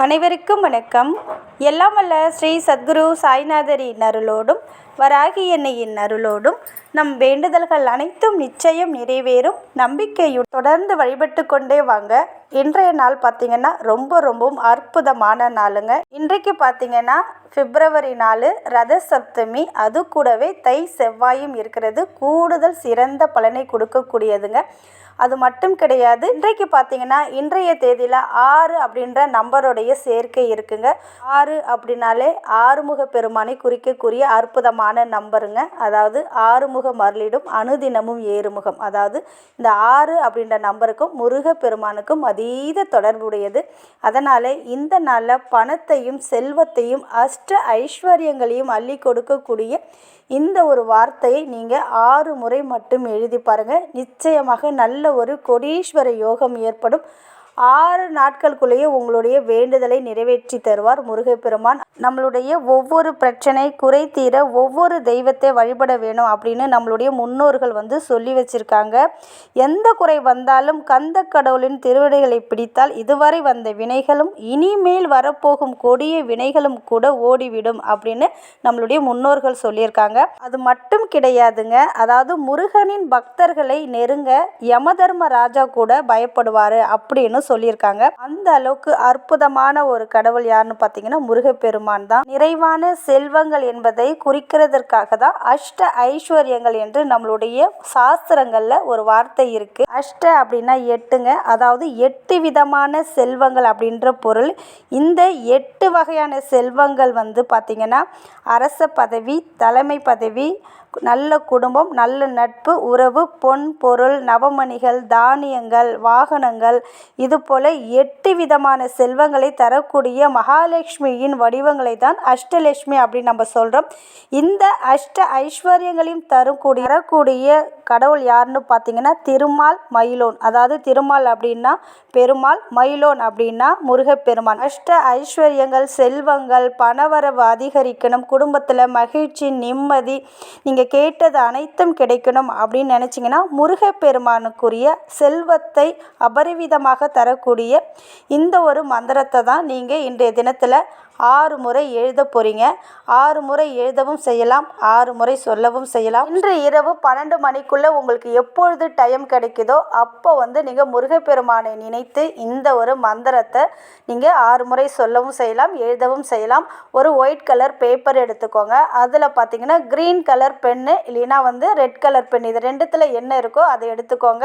அனைவருக்கும் வணக்கம். எல்லாம் வல்ல ஸ்ரீ சத்குரு சாய்நாதரின் அருளோடும் வராகி எண்ணெயின் அருளோடும் நம் வேண்டுதல்கள் அனைத்தும் நிச்சயம் நிறைவேறும். நம்பிக்கையும் தொடர்ந்து வழிபட்டு கொண்டே வாங்க. இன்றைய நாள் பார்த்திங்கன்னா ரொம்ப ரொம்பவும் அற்புதமான நாளுங்க. இன்றைக்கு பார்த்திங்கன்னா பிப்ரவரி நாலு ரத சப்தமி அது கூடவே தை செவ்வாயும் இருக்கிறது. கூடுதல் சிறந்த பலனை கொடுக்கக்கூடியதுங்க. அது மட்டும் கிடையாது. இன்றைக்கு பார்த்தீங்கன்னா இன்றைய தேதியில் ஆறு அப்படின்ற நம்பருடைய சேர்க்கை இருக்குங்க. ஆறு அப்படின்னாலே ஆறுமுக பெருமானை குறிக்கக்கூடிய அற்புதமான நம்பருங்க. அதாவது ஆறுமுக மருளிடும் அனுதினமும் ஏறுமுகம். அதாவது இந்த ஆறு அப்படின்ற நம்பருக்கும் முருக பெருமானுக்கும் அதீத தொடர்புடையது. அதனால் இந்த நாளில் பணத்தையும் செல்வத்தையும் அஷ்ட ஐஸ்வர்யங்களையும் அள்ளி கொடுக்கக்கூடிய இந்த ஒரு வார்த்தையை நீங்கள் ஆறு முறை மட்டும் எழுதி பாருங்கள் நிச்சயமாக நல்ல ஒரு கொடீஸ்வர யோகம் ஏற்படும். ஆறு நாட்களுக்குள்ளேயே உங்களுடைய வேண்டுதலை நிறைவேற்றி தருவார் முருகப்பெருமான். நம்மளுடைய ஒவ்வொரு பிரச்சனை குறை தீர ஒவ்வொரு தெய்வத்தை வழிபட வேணும் அப்படின்னு நம்மளுடைய முன்னோர்கள் வந்து சொல்லி வச்சிருக்காங்க. எந்த குறை வந்தாலும் கந்த கடவுளின் திருவிடைகளை பிடித்தால் இதுவரை வந்த வினைகளும் இனிமேல் வரப்போகும் கொடிய வினைகளும் கூட ஓடிவிடும் அப்படின்னு நம்மளுடைய முன்னோர்கள் சொல்லியிருக்காங்க. அது மட்டும் கிடையாதுங்க. அதாவது முருகனின் பக்தர்களை நெருங்க யமதர்ம ராஜா கூட பயப்படுவார் அப்படின்னு சொல்லியிருக்காங்க. அந்த அளவுக்கு அற்புதமான ஒரு கடவுள் யாருன்னு பார்த்தீங்கன்னா முருகப்பெருமான் தான். நிறைவான செல்வங்கள் என்பதை குறிக்கிறதற்காக தான் அஷ்ட ஐஸ்வர்யங்கள் என்று நம்மளுடைய சாஸ்திரங்களில் ஒரு வார்த்தை இருக்கு. அஷ்ட அப்படின்னா எட்டுங்க. அதாவது எட்டு விதமான செல்வங்கள் அப்படின்ற பொருள். இந்த எட்டு வகையான செல்வங்கள் வந்து பார்த்தீங்கன்னா அரச பதவி தலைமை பதவி நல்ல குடும்பம் நல்ல நட்பு உறவு பொன் பொருள் நவமணிகள் தானியங்கள் வாகனங்கள் இது போல எட்டு விதமான செல்வங்களை தரக்கூடிய மகாலட்சுமியின் வடிவங்களை தான் அஷ்டலட்சுமி அப்படின்னு நம்ம சொல்கிறோம் இந்த அஷ்ட ஐஸ்வர்யங்களையும் தரக்கூடிய தரக்கூடிய கடவுள் யாருன்னு பார்த்தீங்கன்னா திருமால் மயிலோன். அதாவது திருமால் அப்படின்னா பெருமாள் மயிலோன் அப்படின்னா முருகப்பெருமான். அஷ்ட ஐஸ்வர்யங்கள் செல்வங்கள் பணவரவு அதிகரிக்கணும் குடும்பத்தில் மகிழ்ச்சி நிம்மதி நீங்கள் கேட்டது அனைத்தும் கிடைக்கணும் அப்படின்னு நினச்சிங்கன்னா முருகப்பெருமானுக்குரிய செல்வத்தை அபரிவிதமாக தரக்கூடிய இந்த ஒரு மந்திரத்தை தான் நீங்கள் இன்றைய தினத்தில் ஆறு முறை எழுத போகிறீங்க ஆறு முறை எழுதவும் செய்யலாம். ஆறு முறை சொல்லவும் செய்யலாம். இன்று இரவு பன்னெண்டு மணிக்குள்ளே உங்களுக்கு எப்பொழுது டைம் கிடைக்குதோ அப்போ வந்து நீங்கள் முருகப்பெருமானை நினைத்து இந்த ஒரு மந்திரத்தை நீங்கள் ஆறு முறை சொல்லவும் செய்யலாம் எழுதவும் செய்யலாம். ஒரு ஒயிட் கலர் பேப்பர் எடுத்துக்கோங்க. அதில் பார்த்தீங்கன்னா க்ரீன் கலர் பென்னு இல்லைன்னா வந்து ரெட் கலர் பென் இது ரெண்டுத்தில் என்ன இருக்கோ அதை எடுத்துக்கோங்க.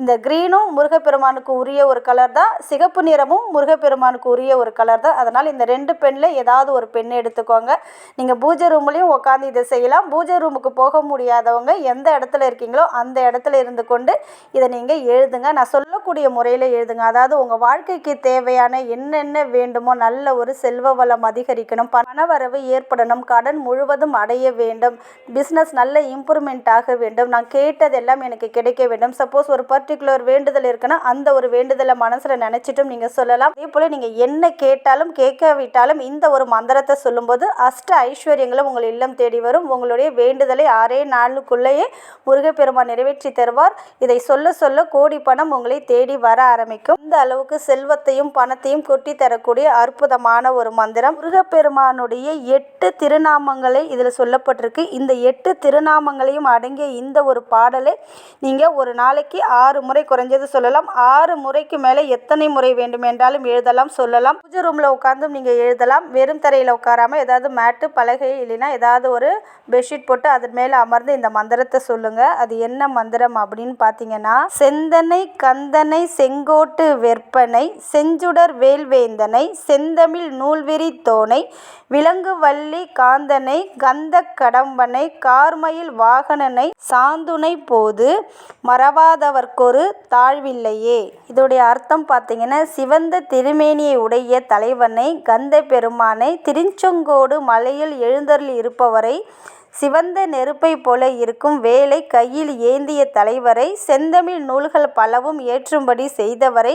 இந்த க்ரீனும் முருகப்பெருமானுக்கு உரிய ஒரு கலர் தான். சிகப்பு நிறமும் முருகப்பெருமானுக்கு உரிய ஒரு கலர் தான். அதனால் இந்த ரெண்டு பெண்ணில் ஏதாவது ஒரு பெண் எடுத்துக்கோங்க. நீங்கள் பூஜை ரூம்லேயும் உட்காந்து இதை செய்யலாம். பூஜை ரூமுக்கு போக முடியாதவங்க எந்த இடத்துல இருக்கீங்களோ அந்த இடத்துல இருந்து கொண்டு இதை நீங்கள் எழுதுங்க. நான் சொல்லக்கூடிய முறையில் எழுதுங்க. அதாவது உங்கள் வாழ்க்கைக்கு தேவையான என்னென்ன வேண்டுமோ நல்ல ஒரு செல்வ வளம் அதிகரிக்கணும். பணவரவு ஏற்படணும். கடன் முழுவதும் அடைய வேண்டும். பிஸ்னஸ் நல்ல இம்ப்ரூவ்மெண்ட் ஆக வேண்டும். நான் கேட்டதெல்லாம் எனக்கு கிடைக்க வேண்டும். சப்போஸ் ஒரு பர்டிகுலர் வேண்டுதல் இருக்குன்னா அந்த ஒரு வேண்டுதலை மனசில் நினச்சிட்டும் நீங்கள் சொல்லலாம். அதே போல் நீங்கள் என்ன கேட்டாலும் கேட்காவிட்டாலும் இந்த ஒரு மந்திரத்தை சொல்லும்போது அஷ்ட ஐஸ்வர்யங்களும் உங்கள் இல்லம் தேடி வரும். உங்களுடைய வேண்டுதலை ஆறே நாளுக்குள்ளேயே முருகப்பெருமான் நிறைவேற்றி தருவார். இதை சொல்ல சொல்ல கோடி பணம் உங்களை தேடி வர ஆரம்பிக்கும். இந்த அளவுக்கு செல்வத்தையும் பணத்தையும் கொட்டி தரக்கூடிய அற்புதமான ஒரு மந்திரம். முருகப்பெருமானுடைய எட்டு திருநாமங்களை இதில் சொல்லப்பட்டிருக்கு. இந்த எட்டு திருநாமங்களையும் அடங்கிய இந்த ஒரு பாடலை நீங்கள் ஒரு நாளைக்கு ஆறு முறை குறைஞ்சது சொல்லலாம். ஆறு முறைக்கு மேலே எத்தனை முறை வேண்டுமென்றாலும் எழுதலாம் சொல்லலாம். பூஜை ரூமில் உட்காந்தும் நீங்கள் எழுதலாம். வெறும் தரையில் உட்காராமல் ஏதாவது மேட்டு பலகை இல்லைன்னா ஏதாவது ஒரு பெட்ஷீட் போட்டு அதன் மேலே அமர்ந்து இந்த மந்திரத்தை சொல்லுங்கள் அது என்ன மந்திரம் அப்படின்னு பார்த்தீங்கன்னா செந்தனை கந்தனை செங்கோட்டு வெற்பனை செஞ்சுடர் வேல்வேந்தனை செந்தமிழ் நூல்விரி தோனை விலங்கு வள்ளி காந்தனை கந்த கடம்பனை கார்மயில் வாகனனை சாந்துனை போது மறவாதவர்க்கொரு தாழ்வில்லையே. இதோடைய அர்த்தம் பார்த்தீங்கன்னா சிவந்த திருமேனியை உடைய தலைவனை கந்த பெருமானை திருச்செங்கோடு மலையில் எழுந்தருளி இருப்பவரை சிவந்த நெருப்பை போல இருக்கும் வேலை கையில் ஏந்திய தலைவரை செந்தமிழ் நூல்கள் பலவும் ஏற்றும்படி செய்தவரை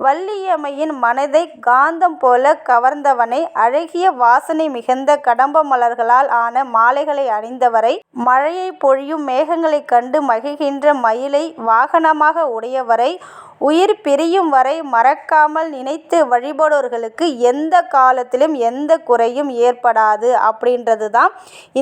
வள்ளியம்மையின் மனதை காந்தம் போல கவர்ந்தவனை அழகிய வாசனை மிகுந்த கடம்ப மலர்களால் ஆன மாலைகளை அணிந்தவரை மழையை பொழியும் மேகங்களைக் கண்டு மகிழ்கின்ற மயிலை வாகனமாக உடையவரை உயிர் பிரியும் வரை மறக்காமல் நினைத்து வழிபடுவர்களுக்கு எந்த காலத்திலும் எந்த குறையும் ஏற்படாது அப்படின்றது தான்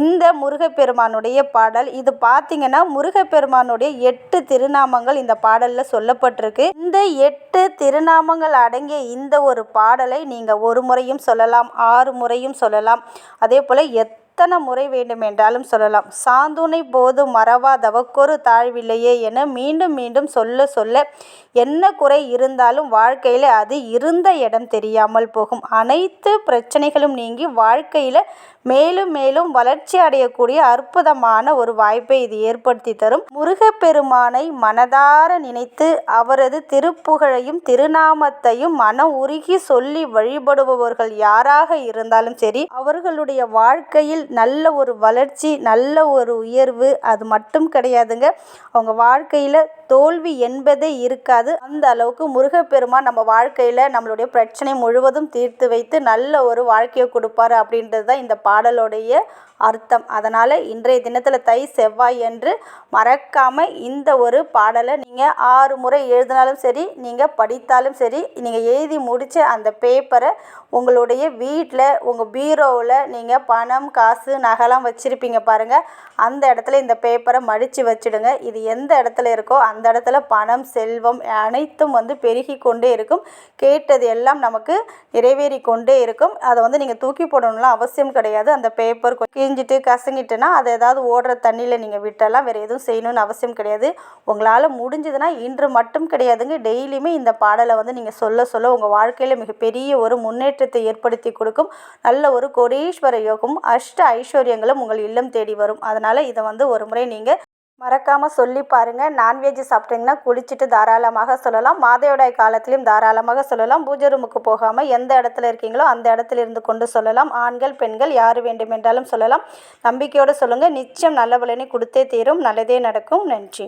இந்த முருகப்பெருமானுடைய பாடல். இது பார்த்தீங்கன்னா முருகப்பெருமானுடைய எட்டு திருநாமங்கள் இந்த பாடலில் சொல்லப்பட்டிருக்கு. இந்த எட்டு திருநாமங்கள் அடங்கிய இந்த ஒரு பாடலை நீங்கள் ஒரு முறையும் சொல்லலாம் ஆறு முறையும் சொல்லலாம். அதே போல் எத் எத்தனை முறை வேண்டுமென்றாலும் சொல்லலாம். சாந்துணை போது மறவா தவக்கொரு தாழ்வில்லையே என மீண்டும் மீண்டும் சொல்ல சொல்ல என்ன குறை இருந்தாலும் வாழ்க்கையில் அது இருந்த இடம் தெரியாமல் போகும். அனைத்து பிரச்சனைகளும் நீங்கி வாழ்க்கையில் மேலும் மேலும் வளர்ச்சி அடையக்கூடிய அற்புதமான ஒரு வாய்ப்பை இது ஏற்படுத்தி தரும். முருகப்பெருமானை மனதார நினைத்து அவரது திருப்புகழையும் திருநாமத்தையும் மன உருகி சொல்லி வழிபடுபவர்கள் யாராக இருந்தாலும் சரி அவர்களுடைய வாழ்க்கையில் நல்ல ஒரு வளர்ச்சி நல்ல ஒரு உயர்வு அது மட்டும் கிடையாதுங்க. அவங்க வாழ்க்கையில் தோல்வி என்பதே இருக்காது. அந்த அளவுக்கு முருகப்பெருமான் நம்ம வாழ்க்கையில் நம்மளுடைய பிரச்சனை முழுவதும் தீர்த்து வைத்து நல்ல ஒரு வாழ்க்கையை கொடுப்பாரு அப்படின்றது தான் இந்த பாடலுடைய அர்த்தம். அதனால் இன்றைய தினத்தில் தை செவ்வாய் என்று மறக்காமல் இந்த ஒரு பாடலை நீங்கள் ஆறு முறை எழுதினாலும் சரி நீங்கள் படித்தாலும் சரி நீங்கள் எழுதி முடித்த அந்த பேப்பரை உங்களுடைய வீட்டில் உங்கள் பீரோவில் நீங்கள் பணம் காசு நகைலாம் வச்சுருப்பீங்க பாருங்கள் அந்த இடத்துல இந்த பேப்பரை மடித்து வச்சுடுங்க. இது எந்த இடத்துல இருக்கோ அந்த இடத்துல பணம் செல்வம் அனைத்தும் வந்து பெருகி கொண்டே இருக்கும். கேட்டது எல்லாம் நமக்கு நிறைவேறி கொண்டே இருக்கும். அதை வந்து நீங்கள் தூக்கி போடணும்லாம் அவசியம் கிடையாது. அந்த பேப்பர் கிழிஞ்சிட்டு கசங்கிட்டுனா அதை ஏதாவது ஓடுற தண்ணியில் நீங்கள் விட்டலாம். வேறு எதுவும் செய்யணும்னு அவசியம் கிடையாது. உங்களால் முடிஞ்சதுன்னா இன்று மட்டும் கிடையாதுங்க. டெய்லியுமே இந்த பாடலை வந்து நீங்கள் சொல்ல சொல்ல உங்கள் வாழ்க்கையில் மிகப்பெரிய ஒரு முன்னேற்றத்தை ஏற்படுத்தி கொடுக்கும். நல்ல ஒரு கோடீஸ்வர யோகம் அஷ்ட ஐஸ்வர்யங்களும் உங்கள் இல்லம் தேடி வரும். அதனால் இதை வந்து ஒரு முறை நீங்கள் மறக்காமல் சொல்லி பாருங்கள் நான்வெஜ் சாப்பிட்டீங்கன்னா குளிச்சுட்டு தாராளமாக சொல்லலாம். மாதவிடாய் காலத்திலையும் தாராளமாக சொல்லலாம். பூஜை ரூமுக்கு போகாமல் எந்த இடத்துல இருக்கீங்களோ அந்த இடத்துல இருந்து கொண்டு சொல்லலாம். ஆண்கள் பெண்கள் யார் வேண்டுமென்றாலும் சொல்லலாம். நம்பிக்கையோடு சொல்லுங்கள் நிச்சயம் நல்ல பலனை கொடுத்தே தீரும். நல்லதே நடக்கும். நன்றி.